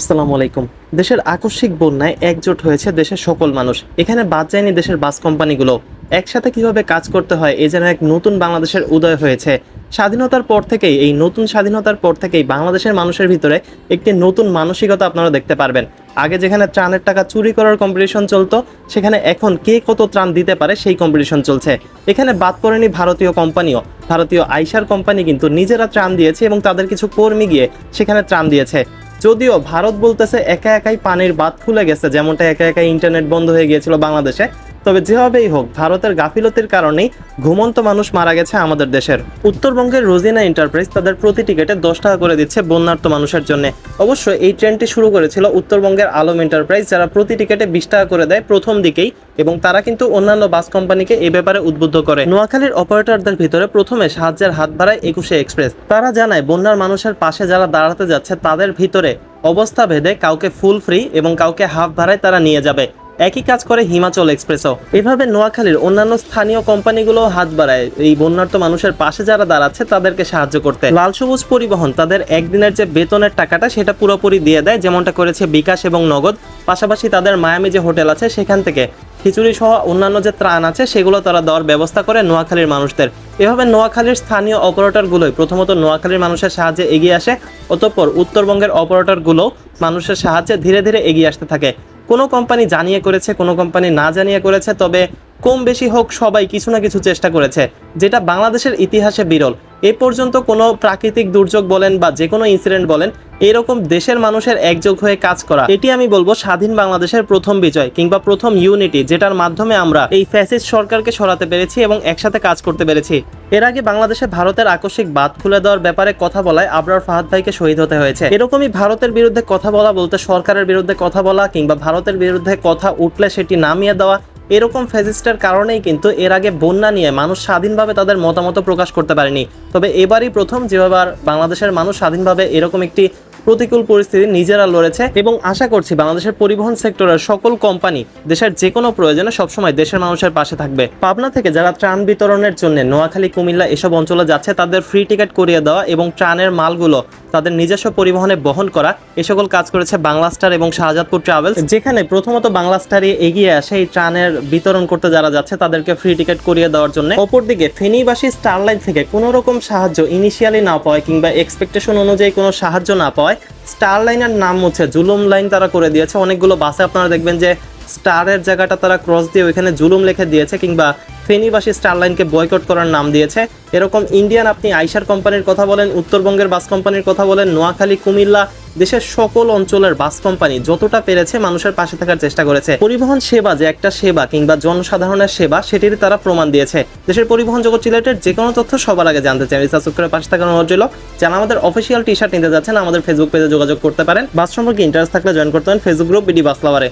আসসালামু আলাইকুম। দেশের আকস্মিক বন্যায় একজোট হয়েছে দেশের সকল মানুষ। এখানে বাদ যায়নি দেশের বাস কোম্পানিগুলো। একসাথে কীভাবে কাজ করতে হয় এ যেন এক নতুন বাংলাদেশের উদয় হয়েছে। স্বাধীনতার পর থেকেই, এই নতুন স্বাধীনতার পর থেকেই বাংলাদেশের মানুষের ভিতরে একটি নতুন মানসিকতা আপনারা দেখতে পারবেন। আগে যেখানে ত্রাণের টাকা চুরি করার কম্পিটিশন চলতো, সেখানে এখন কে কত ত্রাণ দিতে পারে সেই কম্পিটিশন চলছে। এখানে বাদ পড়েনি ভারতীয় কোম্পানিও। ভারতীয় আইসার কোম্পানি কিন্তু নিজেরা ত্রাণ দিয়েছে এবং তাদের কিছু কর্মী গিয়ে সেখানে ত্রাণ দিয়েছে। যদিও ভারত বলতেছে একা একাই পানির বাদ খুলে গেছে, যেমনটা একা একাই ইন্টারনেট বন্ধ হয়ে গিয়েছিল বাংলাদেশে। তবে যেভাবেই হোক, ভারতের গাফিলতির কারণেই ঘুমন্ত মানুষ মারা গেছে আমাদের দেশের। উত্তরবঙ্গের রোজিনা এন্টারপ্রাইজ তাদের প্রতি টিকেটে দশ টাকা করে দিচ্ছে বন্যার্ত মানুষের জন্য। অবশ্য এই ট্রেনটি শুরু করেছিল উত্তরবঙ্গের আলম এন্টারপ্রাইজ, যারা প্রতি টিকেটে বিশ টাকা করে দেয় প্রথম দিকেই, এবং তারা কিন্তু অন্যান্য বাস কোম্পানিকে এ ব্যাপারে উদ্বুদ্ধ করে। নোয়াখালীর অপারেটরদের ভিতরে প্রথমে সাহায্যের হাত বাড়ায় একুশে এক্সপ্রেস। তারা জানায়, বন্যার মানুষের পাশে যারা দাঁড়াতে যাচ্ছে, তাদের ভিতরে অবস্থা ভেদে কাউকে ফুল ফ্রি এবং কাউকে হাফ ভাড়ায় তারা নিয়ে যাবে। একই কাজ করে হিমাচল এক্সপ্রেসও। এভাবে নোয়াখালীর অন্যান্য স্থানীয় কোম্পানিগুলো হাত বাড়ায় এই বন্যার্থ মানুষের পাশে যারা দাঁড়াচ্ছে তাদেরকে সাহায্য করতে। লাল সবুজ পরিবহন তাদের একদিনের যে বেতনের টাকাটা সেটা পুরোপুরি দিয়ে দেয়, যেমনটা করেছে বিকাশ এবং নগদ। পাশাপাশি তাদের মায়ামি যে হোটেল আছে সেখান থেকে খিচুড়ি সহ অন্যান্য যে ত্রাণ আছে সেগুলো তারা দেওয়ার ব্যবস্থা করে নোয়াখালীর মানুষদের। এভাবে নোয়াখালীর স্থানীয় অপারেটরগুলোই প্রথমত নোয়াখালীর মানুষের সাহায্যে এগিয়ে আসে, অতঃপর উত্তরবঙ্গের অপারেটরগুলো মানুষের সাহায্যে ধীরে ধীরে এগিয়ে আসতে থাকে। কোনো কোম্পানি জানিয়ে করেছে, কোনো কোম্পানি না জানিয়ে করেছে, তবে কম বেশি হোক সবাই কিছু না কিছু চেষ্টা করেছে, যেটা বাংলাদেশের ইতিহাসে বিরল। এ পর্যন্ত কোনো প্রাকৃতিক দুর্যোগ বলেন বা যে কোনো ইনসিডেন্ট বলেন, এরকম দেশের মানুষের একযোগ হয়ে কাজ করা, এটি আমি বলব স্বাধীন বাংলাদেশের প্রথম বিজয় কিংবা প্রথম ইউনিটি যেটার মাধ্যমে আমরা এই ফ্যাসিস্ট সরকারকে সরাতে পেরেছি এবং একসাথে কাজ করতে পেরেছি। এর আগে বাংলাদেশে ভারতের আকস্মিক বাদ খুলে দেওয়ার ব্যাপারে কথা বলায় আবরার ফাহাদ ভাইকে শহীদ হতে হয়েছে। এরকমই ভারতের বিরুদ্ধে কথা বলা বলতে সরকারের বিরুদ্ধে কথা বলা কিংবা ভারতের বিরুদ্ধে কথা উঠলে সেটি নামিয়ে দেওয়া এরকম ফেজিস্টার কারণেই কিন্তু এর আগে বন্যা নিয়ে মানুষ স্বাধীনভাবে তাদের মতামত প্রকাশ করতে পারেনি। তবে এবারই প্রথম যেভাবে বাংলাদেশের মানুষ স্বাধীনভাবে এরকম একটি প্রতিকূল পরিস্থিতি নিজেরা লড়েছে এবং আশা করছি বাংলাদেশের পরিবহন সেক্টরের সকল কোম্পানি দেশের যে কোনো প্রয়োজনে সবসময় দেশের মানুষের পাশে থাকবে। পাবনা থেকে যারা ত্রাণ বিতরণের জন্য নোয়াখালী, কুমিল্লা এসব অঞ্চলে যাচ্ছে, তাদের ফ্রি টিকিট করিয়ে দেওয়া এবং ত্রাণের মালগুলো তাদের নিজস্ব পরিবহনে বহন করা, এ সকল কাজ করেছে বাংলা স্টার এবং শাহজাদপুর ট্রাভেলস যেখানে প্রথমত বাংলা স্টারই এগিয়ে আসে এই ত্রাণের বিতরণ করতে যারা যাচ্ছে, তাদেরকে ফ্রি টিকিট করিয়ে দেওয়ার জন্য। অপরদিকে ফেনীবাসী স্টারলাইন থেকে কোনো রকম সাহায্য ইনিশিয়ালি না পাওয়ায় কিংবা এক্সপেকটেশন অনুযায়ী কোনো সাহায্য না পাওয়ায় স্টার লাইনের নাম হচ্ছে, জুলুম লাইন তারা করে দিয়েছে। অনেকগুলো বাসে আপনারা দেখবেন যে স্টারের জায়গাটা তারা ক্রস দিয়ে ওইখানে জুলুম লিখে দিয়েছে কিংবা ফেনীবাসী স্টার লাইনকে বয়কট করার নাম দিয়েছে। এরকম ইন্ডিয়ান আপনি আইসার কোম্পানির কথা বলেন, উত্তরবঙ্গের বাস কোম্পানির কথা বলেন, নোয়াখালী, কুমিল্লা দেশের সকল অঞ্চলের বাস কোম্পানি যতটা পেরেছে মানুষের পাশে থাকার চেষ্টা করেছে। পরিবহন সেবা যে একটা সেবা কিংবা জনসাধারণের সেবা সেটির তারা প্রমাণ দিয়েছে। দেশের পরিবহন জগৎ রিলেটেড যে কোনো তথ্য সবার আগে জানতে চাই রিসার্চ করে পাশে থাকার অনুরোধ রইল। যারা আমাদের অফিসিয়াল টি শার্ট নিতে যাচ্ছেন, আমাদের ফেসবুক পেজে যোগাযোগ করতে পারেন। বাস সম্পর্কে ইন্টারেস্ট থাকলে জয়েন করতে পারেন ফেসবুক গ্রুপ বিডি বাসলাবারে